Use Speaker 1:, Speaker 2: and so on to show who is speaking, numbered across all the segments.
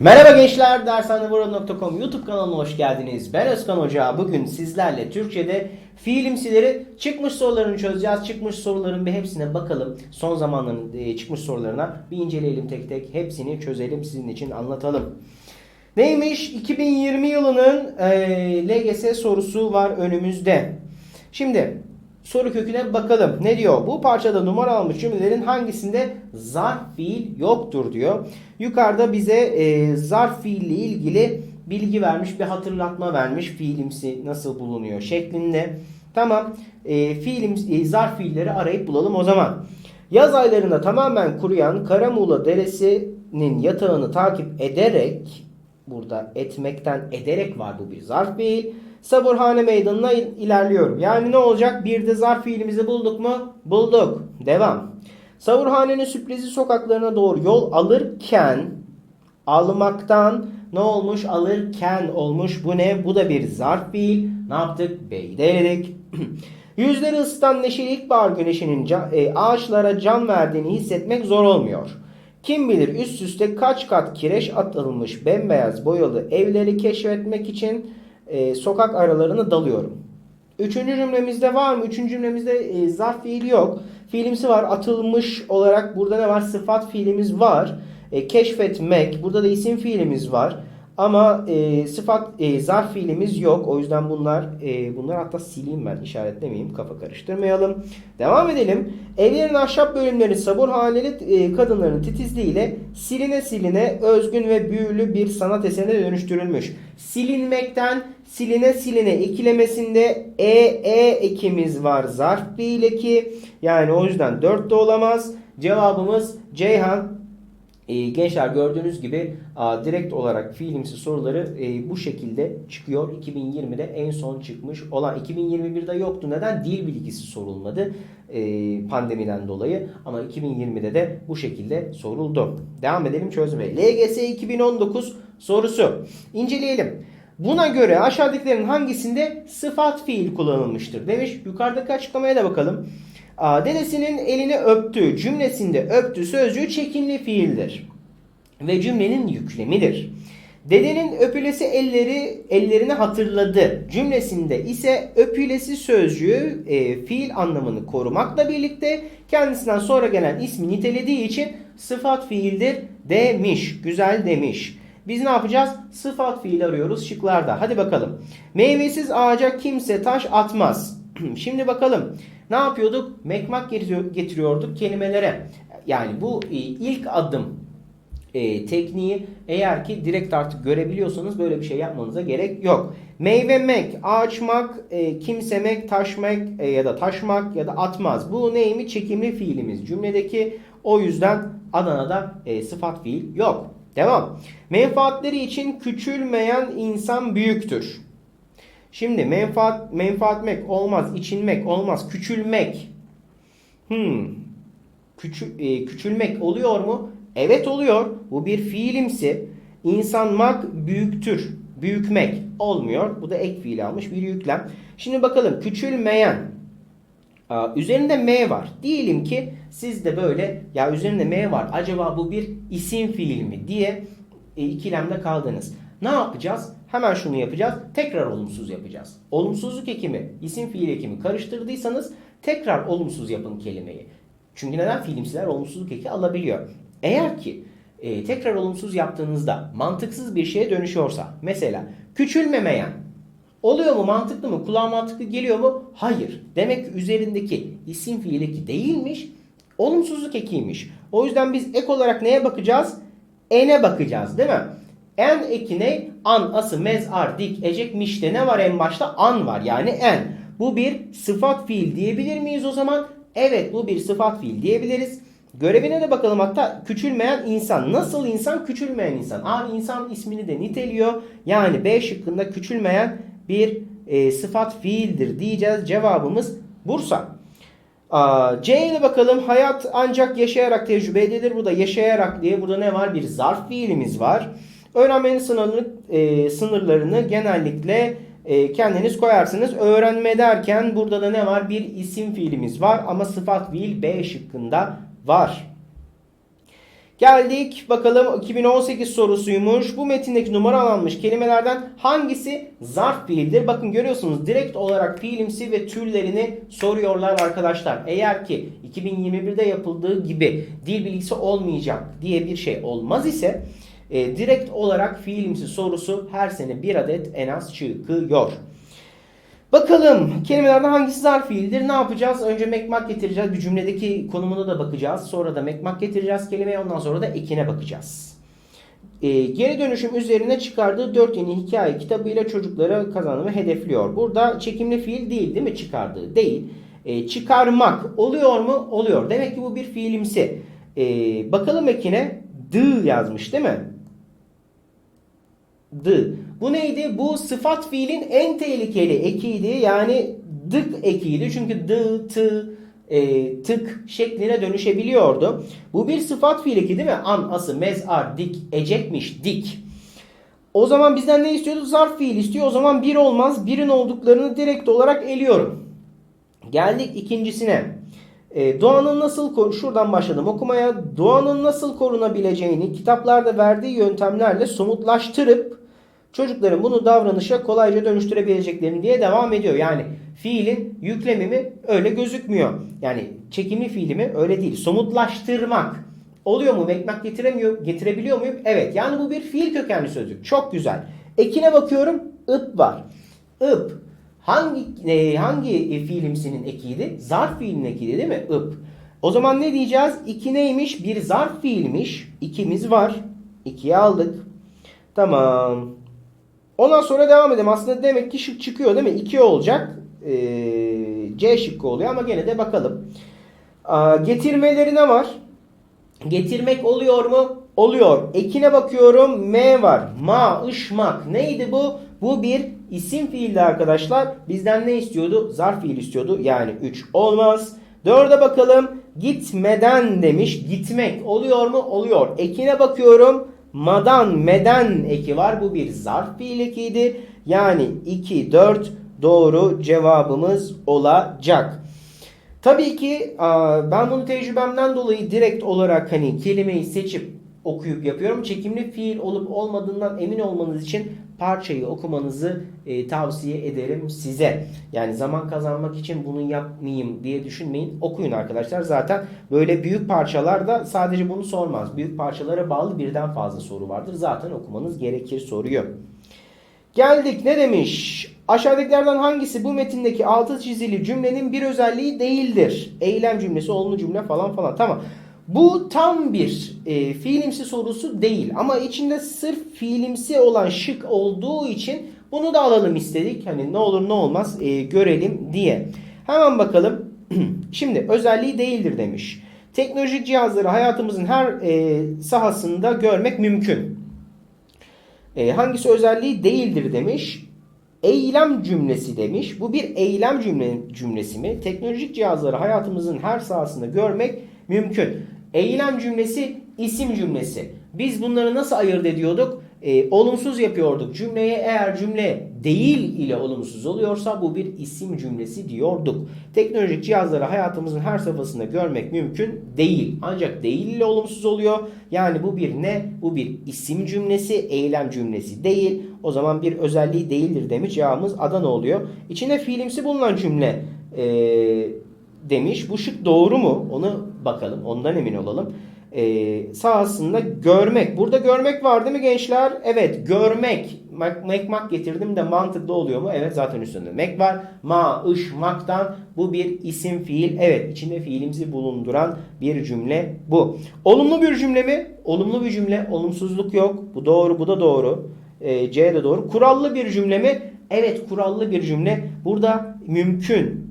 Speaker 1: Merhaba gençler, dershanevura.com YouTube kanalına hoş geldiniz. Ben Özkan Hoca. Bugün sizlerle Türkçe'de fiilimsileri çıkmış sorularını çözeceğiz. Çıkmış soruların bir hepsine bakalım. Son zamanların e, çıkmış sorularına bir inceleyelim tek tek. Hepsini çözelim, sizin için anlatalım. Neymiş? 2020 yılının e, LGS sorusu var önümüzde. Şimdi soru köküne bakalım. Ne diyor? Bu parçada numara almış cümlelerin hangisinde zarf fiil yoktur diyor. Yukarıda bize e, zarf fiille ilgili bilgi vermiş, bir hatırlatma vermiş. Fiilimsi nasıl bulunuyor şeklinde. Tamam. E, fiilim, e, zarf fiilleri arayıp bulalım o zaman. Yaz aylarında tamamen kuruyan Karamuğla Deresi'nin yatağını takip ederek burada etmekten ederek var bu bir zarf fiil. Saburhane meydanına il- ilerliyorum. Yani ne olacak? Bir de zarf fiilimizi bulduk mu? Bulduk. Devam. Savurhanenin sürprizi sokaklarına doğru yol alırken almaktan ne olmuş? Alırken olmuş. Bu ne? Bu da bir zarf fiil. Ne yaptık? B'yi eledik. Yüzleri ısıtan neşeli ilkbahar güneşinin ca- e, ağaçlara can verdiğini hissetmek zor olmuyor. Kim bilir üst üste kaç kat kireç atılmış bembeyaz boyalı evleri keşfetmek için e, sokak aralarına dalıyorum. Üçüncü cümlemizde var mı? Üçüncü cümlemizde e, zarf fiili yok. Fiilimsi var. Atılmış olarak burada ne var? Sıfat fiilimiz var. E, keşfetmek. Burada da isim fiilimiz var. Ama e, sıfat e, zarf fiilimiz yok. O yüzden bunlar e, bunlar hatta sileyim ben işaretlemeyeyim. Kafa karıştırmayalım. Devam edelim. Evlerin ahşap bölümleri sabur haneli e, kadınların titizliğiyle siline siline özgün ve büyülü bir sanat eserine dönüştürülmüş. Silinmekten siline siline ikilemesinde e e ekimiz var zarf fiil eki. Yani o yüzden 4 de olamaz. Cevabımız Ceyhan. Ee, gençler gördüğünüz gibi direkt olarak fiilimsi soruları e, bu şekilde çıkıyor. 2020'de en son çıkmış olan 2021'de yoktu. Neden? Dil bilgisi sorulmadı e, pandemiden dolayı. Ama 2020'de de bu şekilde soruldu. Devam edelim çözmeye. LGS 2019 sorusu. İnceleyelim. Buna göre aşağıdakilerin hangisinde sıfat fiil kullanılmıştır demiş. Yukarıdaki açıklamaya da bakalım. Dedesinin elini öptü cümlesinde öptü sözcüğü çekimli fiildir. Ve cümlenin yüklemidir. Dedenin öpülesi elleri ellerini hatırladı cümlesinde ise öpülesi sözcüğü e, fiil anlamını korumakla birlikte kendisinden sonra gelen ismi nitelediği için sıfat fiildir demiş. Güzel demiş. Biz ne yapacağız? Sıfat fiil arıyoruz şıklarda. Hadi bakalım. Meyvesiz ağaca kimse taş atmaz. Şimdi bakalım. Ne yapıyorduk? Mekmak getiriyor- getiriyorduk kelimelere. Yani bu e, ilk adım e, tekniği eğer ki direkt artık görebiliyorsanız böyle bir şey yapmanıza gerek yok. Meyvemek, ağaçmak, e, kimsemek, taşmak e, ya da taşmak ya da atmaz. Bu neymi? Çekimli fiilimiz cümledeki. O yüzden Adana'da e, sıfat fiil yok. Devam. Menfaatleri için küçülmeyen insan büyüktür. Şimdi menfaat menfaatmek olmaz, içinmek olmaz, küçülmek. Hmm. Küçü, e, küçülmek oluyor mu? Evet oluyor. Bu bir fiilimsi. İnsanmak büyüktür. Büyükmek olmuyor. Bu da ek fiil almış bir yüklem. Şimdi bakalım küçülmeyen. Aa, üzerinde M var. Diyelim ki siz de böyle ya üzerinde M var. Acaba bu bir isim fiil mi diye e, ikilemde kaldınız. Ne yapacağız? Hemen şunu yapacağız. Tekrar olumsuz yapacağız. Olumsuzluk ekimi, isim fiil ekimi karıştırdıysanız tekrar olumsuz yapın kelimeyi. Çünkü neden fiilimsiler olumsuzluk eki alabiliyor. Eğer ki e, tekrar olumsuz yaptığınızda mantıksız bir şeye dönüşüyorsa mesela küçülmemeyen oluyor mu mantıklı mı kulağa mantıklı geliyor mu? Hayır. Demek ki üzerindeki isim fiil eki değilmiş olumsuzluk ekiymiş. O yüzden biz ek olarak neye bakacağız? Ene bakacağız değil mi? En eki ne? An, ası, mez, dik, ecek, mişte ne var en başta? An var yani en. Bu bir sıfat fiil diyebilir miyiz o zaman? Evet bu bir sıfat fiil diyebiliriz. Görevine de bakalım hatta küçülmeyen insan. Nasıl insan? Küçülmeyen insan. A insan ismini de niteliyor. Yani B şıkkında küçülmeyen bir e, sıfat fiildir diyeceğiz. Cevabımız Bursa. Aa, C ile bakalım. Hayat ancak yaşayarak tecrübe edilir. Burada yaşayarak diye burada ne var? Bir zarf fiilimiz var. Öğrenmenin sınırını, e, sınırlarını genellikle e, kendiniz koyarsınız. Öğrenme derken burada da ne var? Bir isim fiilimiz var ama sıfat fiil B şıkkında var. Geldik bakalım 2018 sorusuymuş. Bu metindeki numaralanmış kelimelerden hangisi zarf fiildir? Bakın görüyorsunuz direkt olarak fiilimsi ve türlerini soruyorlar arkadaşlar. Eğer ki 2021'de yapıldığı gibi dil bilgisi olmayacak diye bir şey olmaz ise e, direkt olarak fiilimsi sorusu her sene bir adet en az çıkıyor. Bakalım kelimelerden hangisi zarf fiildir? Ne yapacağız? Önce mekmak getireceğiz. Bir cümledeki konumuna da bakacağız. Sonra da mekmak getireceğiz kelimeye. Ondan sonra da ekine bakacağız. Ee, geri dönüşüm üzerine çıkardığı 4 yeni hikaye kitabıyla çocuklara kazanımı hedefliyor. Burada çekimli fiil değil değil mi çıkardığı? Değil. Ee, çıkarmak oluyor mu? Oluyor. Demek ki bu bir fiilimsi. Ee, bakalım ekine dı yazmış değil mi? D. Bu neydi? Bu sıfat fiilin en tehlikeli ekiydi. Yani dık ekiydi. Çünkü dı, tı, e, tık şekline dönüşebiliyordu. Bu bir sıfat fiil eki değil mi? An, ası, mez, ar, dik, ecekmiş, dik. O zaman bizden ne istiyordu? Zarf fiil istiyor. O zaman bir olmaz. Birin olduklarını direkt olarak eliyorum. Geldik ikincisine. E, doğanın nasıl kor şuradan başladım okumaya. Doğanın nasıl korunabileceğini kitaplarda verdiği yöntemlerle somutlaştırıp çocukların bunu davranışa kolayca dönüştürebileceklerini diye devam ediyor. Yani fiilin yüklemimi öyle gözükmüyor. Yani çekimli fiilimi öyle değil. Somutlaştırmak. Oluyor mu? Mekmak getiremiyor, getirebiliyor muyum? Evet. Yani bu bir fiil kökenli sözcük. Çok güzel. Ekine bakıyorum. ıp var. ıp hangi e, hangi fiilimsinin ekiydi? Zarf fiilinin ekiydi değil mi? ıp. O zaman ne diyeceğiz? İki neymiş? Bir zarf fiilmiş. İkimiz var. İkiye aldık. Tamam. Ondan sonra devam edelim. Aslında demek ki şık çıkıyor değil mi? 2 olacak. Ee, C şıkkı oluyor ama gene de bakalım. Aa, getirmeleri ne var? Getirmek oluyor mu? Oluyor. Ekine bakıyorum. M var. Ma, ışmak. Neydi bu? Bu bir isim fiildi arkadaşlar. Bizden ne istiyordu? Zarf fiil istiyordu. Yani 3 olmaz. 4'e bakalım. Gitmeden demiş. Gitmek oluyor mu? Oluyor. Ekine bakıyorum. Madan, meden eki var. Bu bir zarf fiil ekiydi. Yani 2, 4 doğru cevabımız olacak. Tabii ki ben bunu tecrübemden dolayı direkt olarak hani kelimeyi seçip okuyup yapıyorum. Çekimli fiil olup olmadığından emin olmanız için parçayı okumanızı e, tavsiye ederim size. Yani zaman kazanmak için bunu yapmayayım diye düşünmeyin. Okuyun arkadaşlar. Zaten böyle büyük parçalarda sadece bunu sormaz. Büyük parçalara bağlı birden fazla soru vardır. Zaten okumanız gerekir soruyu. Geldik ne demiş? Aşağıdakilerden hangisi bu metindeki altı çizili cümlenin bir özelliği değildir? Eylem cümlesi, olumlu cümle falan falan. Tamam. Bu tam bir e, fiilimsi sorusu değil ama içinde sırf fiilimsi olan şık olduğu için bunu da alalım istedik. Hani ne olur ne olmaz e, görelim diye. Hemen bakalım. Şimdi özelliği değildir demiş. Teknolojik cihazları hayatımızın her e, sahasında görmek mümkün. E, hangisi özelliği değildir demiş. Eylem cümlesi demiş. Bu bir eylem cümle, cümlesi mi? Teknolojik cihazları hayatımızın her sahasında görmek mümkün. Eylem cümlesi, isim cümlesi. Biz bunları nasıl ayırt ediyorduk? E, olumsuz yapıyorduk. Cümleye eğer cümle değil ile olumsuz oluyorsa bu bir isim cümlesi diyorduk. Teknolojik cihazları hayatımızın her safhasında görmek mümkün değil. Ancak değil ile olumsuz oluyor. Yani bu bir ne? Bu bir isim cümlesi, eylem cümlesi değil. O zaman bir özelliği değildir demiş. Cevabımız Adana oluyor. İçinde fiilimsi bulunan cümle e, demiş. Bu şık doğru mu? Onu bakalım. Ondan emin olalım. Ee, sahasında görmek. Burada görmek var değil mi gençler? Evet görmek. Mek, mekmak getirdim de mantıklı oluyor mu? Evet zaten üstünde mek var. Ma, ış, maktan bu bir isim fiil. Evet içinde fiilimizi bulunduran bir cümle bu. Olumlu bir cümle mi? Olumlu bir cümle. Olumsuzluk yok. Bu doğru bu da doğru. Ee, C de doğru. Kurallı bir cümle mi? Evet kurallı bir cümle. Burada mümkün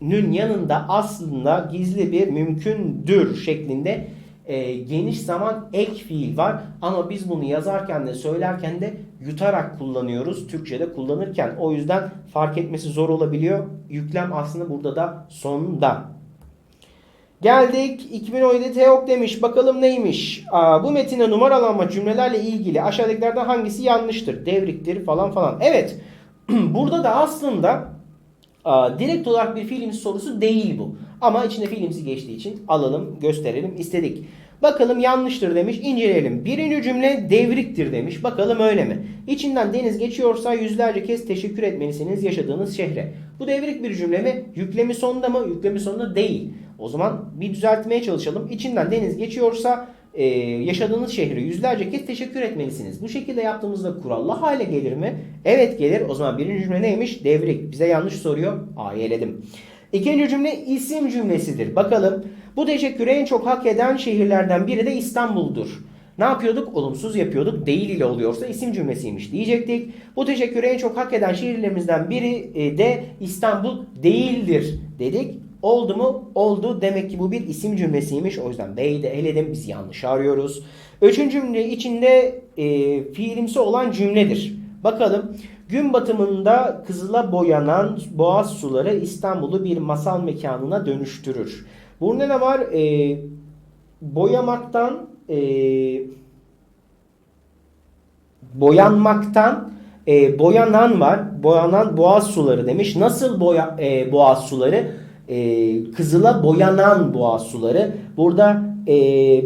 Speaker 1: nün yanında aslında gizli bir mümkündür şeklinde e, geniş zaman ek fiil var. Ama biz bunu yazarken de söylerken de yutarak kullanıyoruz. Türkçe'de kullanırken. O yüzden fark etmesi zor olabiliyor. Yüklem aslında burada da sonda. Geldik 2017 Teok demiş. Bakalım neymiş? Aa, bu metinde numaralanma cümlelerle ilgili aşağıdakilerden hangisi yanlıştır? Devriktir falan falan. Evet. burada da aslında direkt olarak bir fiilimsi sorusu değil bu. Ama içinde fiilimsi geçtiği için alalım, gösterelim istedik. Bakalım yanlıştır demiş. İnceleyelim. Birinci cümle devriktir demiş. Bakalım öyle mi? İçinden deniz geçiyorsa yüzlerce kez teşekkür etmelisiniz yaşadığınız şehre. Bu devrik bir cümle mi? Yüklemi sonunda mı? Yüklemi sonunda değil. O zaman bir düzeltmeye çalışalım. İçinden deniz geçiyorsa e, yaşadığınız şehre yüzlerce kez teşekkür etmelisiniz. Bu şekilde yaptığımızda kurallı hale gelir mi? Evet gelir. O zaman birinci cümle neymiş? Devrik. Bize yanlış soruyor. A'yı. İkinci cümle isim cümlesidir. Bakalım. Bu teşekkürü en çok hak eden şehirlerden biri de İstanbul'dur. Ne yapıyorduk? Olumsuz yapıyorduk. Değil ile oluyorsa isim cümlesiymiş diyecektik. Bu teşekkürü en çok hak eden şehirlerimizden biri e, de İstanbul değildir dedik. Oldu mu? Oldu. Demek ki bu bir isim cümlesiymiş. O yüzden B'yi de eledim. Biz yanlış arıyoruz. Üçüncü cümle içinde e, fiilimsi olan cümledir. Bakalım. Gün batımında kızıla boyanan boğaz suları İstanbul'u bir masal mekanına dönüştürür. Burada ne var? E, boyamaktan e, boyanmaktan e, boyanan var. Boyanan boğaz suları demiş. Nasıl boya, e, boğaz suları? E, kızıla boyanan boğaz suları. Burada e,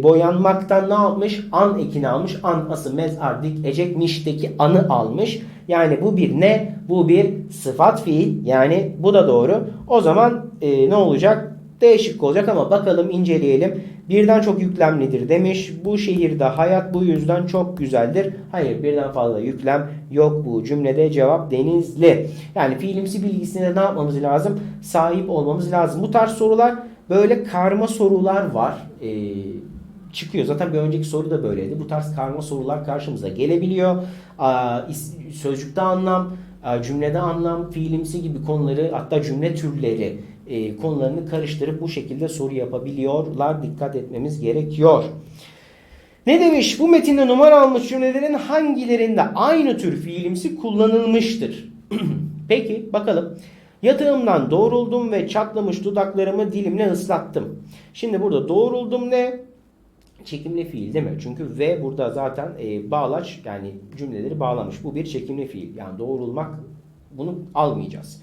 Speaker 1: boyanmaktan ne yapmış? An ekini almış. An ası mezar dik ecekmişteki anı almış. Yani bu bir ne? Bu bir sıfat fiil. Yani bu da doğru. O zaman e, ne olacak? Değişik olacak ama bakalım inceleyelim. Birden çok yüklemlidir demiş. Bu şehirde hayat bu yüzden çok güzeldir. Hayır birden fazla yüklem yok bu cümlede. Cevap denizli. Yani fiilimsi bilgisine ne yapmamız lazım? Sahip olmamız lazım. Bu tarz sorular böyle karma sorular var. Ee, çıkıyor. Zaten bir önceki soru da böyleydi. Bu tarz karma sorular karşımıza gelebiliyor. Sözcükte anlam, cümlede anlam, fiilimsi gibi konuları hatta cümle türleri e, konularını karıştırıp bu şekilde soru yapabiliyorlar. Dikkat etmemiz gerekiyor. Ne demiş? Bu metinde numara almış cümlelerin hangilerinde aynı tür fiilimsi kullanılmıştır? Peki bakalım. Yatağımdan doğruldum ve çatlamış dudaklarımı dilimle ıslattım. Şimdi burada doğruldum ne? Çekimli fiil değil mi? Çünkü ve burada zaten e, bağlaç yani cümleleri bağlamış. Bu bir çekimli fiil. Yani doğrulmak bunu almayacağız.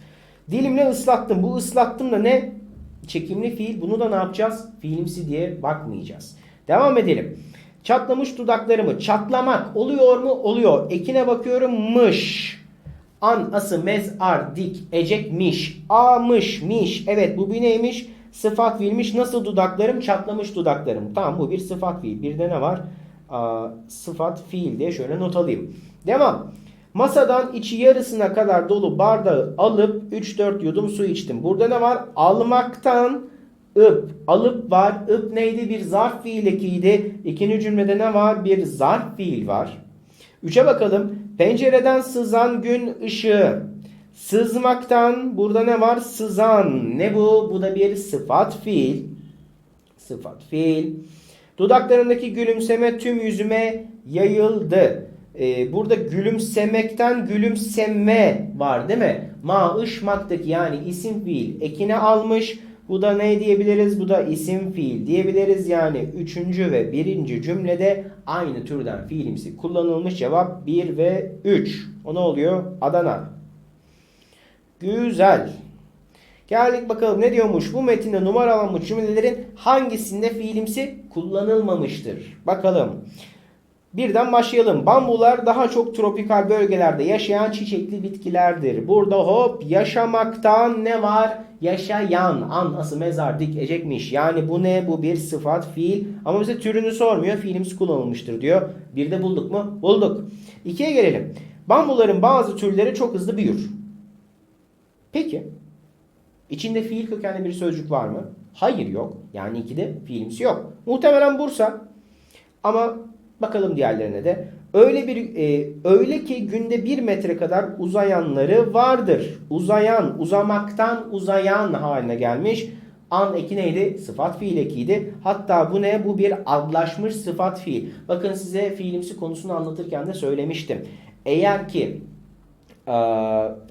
Speaker 1: Dilimle ıslattım. Bu ıslattım da ne? Çekimli fiil. Bunu da ne yapacağız? Fiilimsi diye bakmayacağız. Devam edelim. Çatlamış dudaklarımı. Çatlamak oluyor mu? Oluyor. Ekine bakıyorum. Mış. An, ası, mez, ar, dik, ecekmiş. Amış, miş. Evet bu bir neymiş? Sıfat fiilmiş. Nasıl dudaklarım? Çatlamış dudaklarım. Tamam bu bir sıfat fiil. Bir de ne var? Aa, sıfat fiil diye şöyle not alayım. Devam. Masadan içi yarısına kadar dolu bardağı alıp 3-4 yudum su içtim. Burada ne var? Almaktan ıp. Alıp var. Ip neydi? Bir zarf fiil ekiydi. İkinci cümlede ne var? Bir zarf fiil var. Üçe bakalım. Pencereden sızan gün ışığı. Sızmaktan burada ne var? Sızan. Ne bu? Bu da bir sıfat fiil. Sıfat fiil. Dudaklarındaki gülümseme tüm yüzüme yayıldı. Ee, burada gülümsemekten gülümseme var değil mi? Ma ışmaktaki yani isim fiil ekine almış. Bu da ne diyebiliriz? Bu da isim fiil diyebiliriz. Yani üçüncü ve birinci cümlede aynı türden fiilimsi kullanılmış. Cevap 1 ve 3. O ne oluyor? Adana. Güzel. Geldik bakalım ne diyormuş? Bu metinde numaralanmış cümlelerin hangisinde fiilimsi kullanılmamıştır? Bakalım. Birden başlayalım. Bambular daha çok tropikal bölgelerde yaşayan çiçekli bitkilerdir. Burada hop yaşamaktan ne var? Yaşayan. An ası mezar dik ecekmiş. Yani bu ne? Bu bir sıfat fiil. Ama bize türünü sormuyor. Fiilimsi kullanılmıştır diyor. Bir de bulduk mu? Bulduk. İkiye gelelim. Bambuların bazı türleri çok hızlı büyür. Peki. İçinde fiil kökenli bir sözcük var mı? Hayır yok. Yani ikide fiilimsi yok. Muhtemelen Bursa. Ama Bakalım diğerlerine de. Öyle bir e, öyle ki günde bir metre kadar uzayanları vardır. Uzayan, uzamaktan uzayan haline gelmiş. An eki neydi? Sıfat fiil ekiydi. Hatta bu ne? Bu bir adlaşmış sıfat fiil. Bakın size fiilimsi konusunu anlatırken de söylemiştim. Eğer ki e,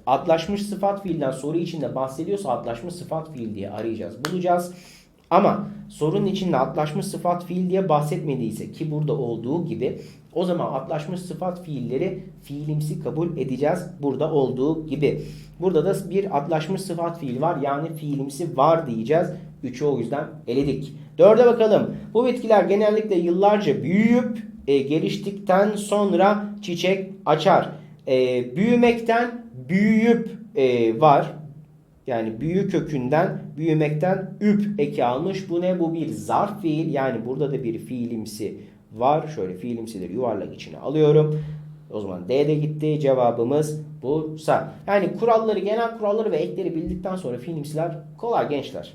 Speaker 1: adlaşmış sıfat fiilden soru içinde bahsediyorsa adlaşmış sıfat fiil diye arayacağız. Bulacağız. Ama sorunun içinde atlaşmış sıfat fiil diye bahsetmediyse ki burada olduğu gibi o zaman atlaşmış sıfat fiilleri fiilimsi kabul edeceğiz burada olduğu gibi. Burada da bir atlaşmış sıfat fiil var yani fiilimsi var diyeceğiz. 3'ü o yüzden eledik. 4'e bakalım. Bu bitkiler genellikle yıllarca büyüyüp e, geliştikten sonra çiçek açar. E, büyümekten büyüyüp e, var. Yani büyü kökünden büyümekten üp eki almış. Bu ne? Bu bir zarf fiil. Yani burada da bir fiilimsi var. Şöyle fiilimsileri yuvarlak içine alıyorum. O zaman D de gitti. Cevabımız Bursa. Yani kuralları, genel kuralları ve ekleri bildikten sonra fiilimsiler kolay gençler.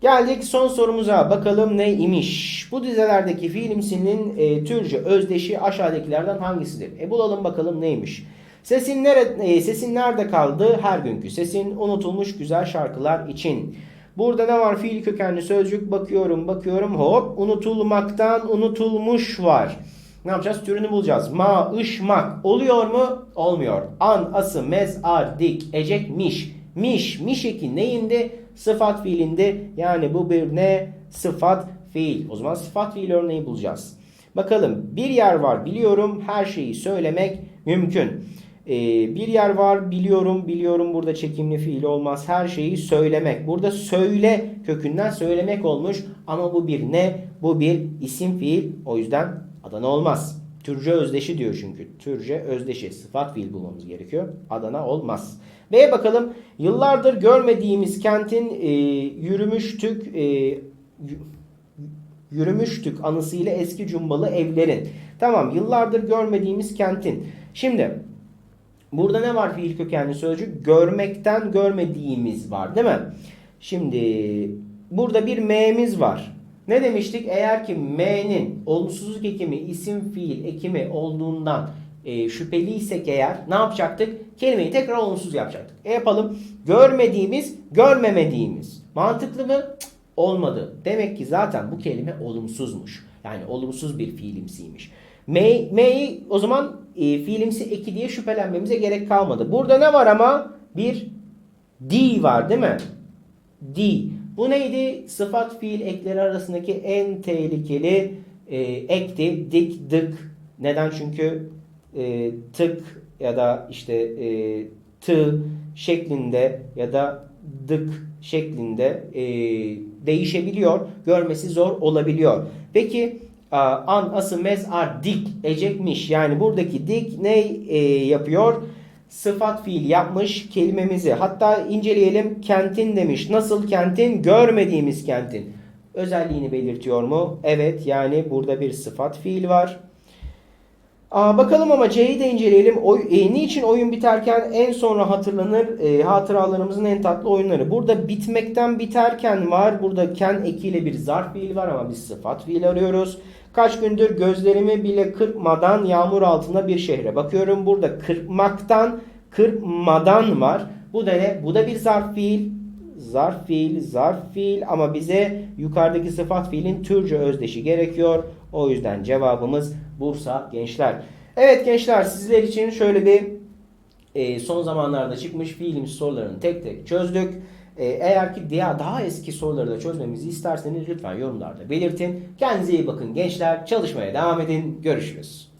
Speaker 1: Geldik son sorumuza. Bakalım ne imiş? Bu dizelerdeki fiilimsinin e, türce özdeşi aşağıdakilerden hangisidir? E bulalım bakalım neymiş? Sesin, nere, e, sesin nerede kaldı? Her günkü sesin unutulmuş güzel şarkılar için. Burada ne var? Fiil kökenli sözcük. Bakıyorum bakıyorum. Hop unutulmaktan unutulmuş var. Ne yapacağız? Türünü bulacağız. Ma, ış, mak. Oluyor mu? Olmuyor. An, ası, mez, ar, dik, ecek, miş. Miş, miş eki neyindi? Sıfat fiilinde. Yani bu bir ne? Sıfat fiil. O zaman sıfat fiil örneği bulacağız. Bakalım. Bir yer var biliyorum. Her şeyi söylemek mümkün. Ee, bir yer var biliyorum biliyorum burada çekimli fiil olmaz. Her şeyi söylemek. Burada söyle kökünden söylemek olmuş. Ama bu bir ne? Bu bir isim fiil. O yüzden Adana olmaz. Türce özdeşi diyor çünkü. Türce özdeşi. Sıfat fiil bulmamız gerekiyor. Adana olmaz. B'ye bakalım yıllardır görmediğimiz kentin e, yürümüştük e, yürümüştük anısıyla eski cumbalı evlerin. Tamam yıllardır görmediğimiz kentin. Şimdi Burada ne var fiil kökenli sözcük? Görmekten görmediğimiz var değil mi? Şimdi burada bir m'miz var. Ne demiştik? Eğer ki m'nin olumsuzluk ekimi isim fiil ekimi olduğundan e, şüpheliysek eğer ne yapacaktık? Kelimeyi tekrar olumsuz yapacaktık. E yapalım. Görmediğimiz, görmemediğimiz. Mantıklı mı? Cık, olmadı. Demek ki zaten bu kelime olumsuzmuş. Yani olumsuz bir fiilimsiymiş. M- M'yi o zaman e, fiilimsi eki diye şüphelenmemize gerek kalmadı. Burada ne var ama? Bir D var değil mi? D. Bu neydi? Sıfat fiil ekleri arasındaki en tehlikeli e, ekti. Dik, dık. Neden? Çünkü e, tık ya da işte e, tı şeklinde ya da dık şeklinde e, değişebiliyor. Görmesi zor olabiliyor. Peki an, ası, mez, ar, dik, ecekmiş. Yani buradaki dik ne e, yapıyor? Sıfat fiil yapmış kelimemizi. Hatta inceleyelim. Kentin demiş. Nasıl kentin? Görmediğimiz kentin. Özelliğini belirtiyor mu? Evet yani burada bir sıfat fiil var. Aa, bakalım ama C'yi de inceleyelim. Oy, e, niçin oyun biterken en sonra hatırlanır e, hatıralarımızın en tatlı oyunları. Burada bitmekten biterken var. Burada ken ekiyle bir zarf fiil var ama biz sıfat fiil arıyoruz. Kaç gündür gözlerimi bile kırpmadan yağmur altında bir şehre bakıyorum. Burada kırpmaktan kırpmadan var. Bu da ne? Bu da bir zarf fiil. Zarf fiil, zarf fiil ama bize yukarıdaki sıfat fiilin türce özdeşi gerekiyor. O yüzden cevabımız Bursa gençler. Evet gençler sizler için şöyle bir e, son zamanlarda çıkmış fiilimiz sorularını tek tek çözdük. E, eğer ki diğer daha eski soruları da çözmemizi isterseniz lütfen yorumlarda belirtin. Kendinize iyi bakın gençler. Çalışmaya devam edin. Görüşürüz.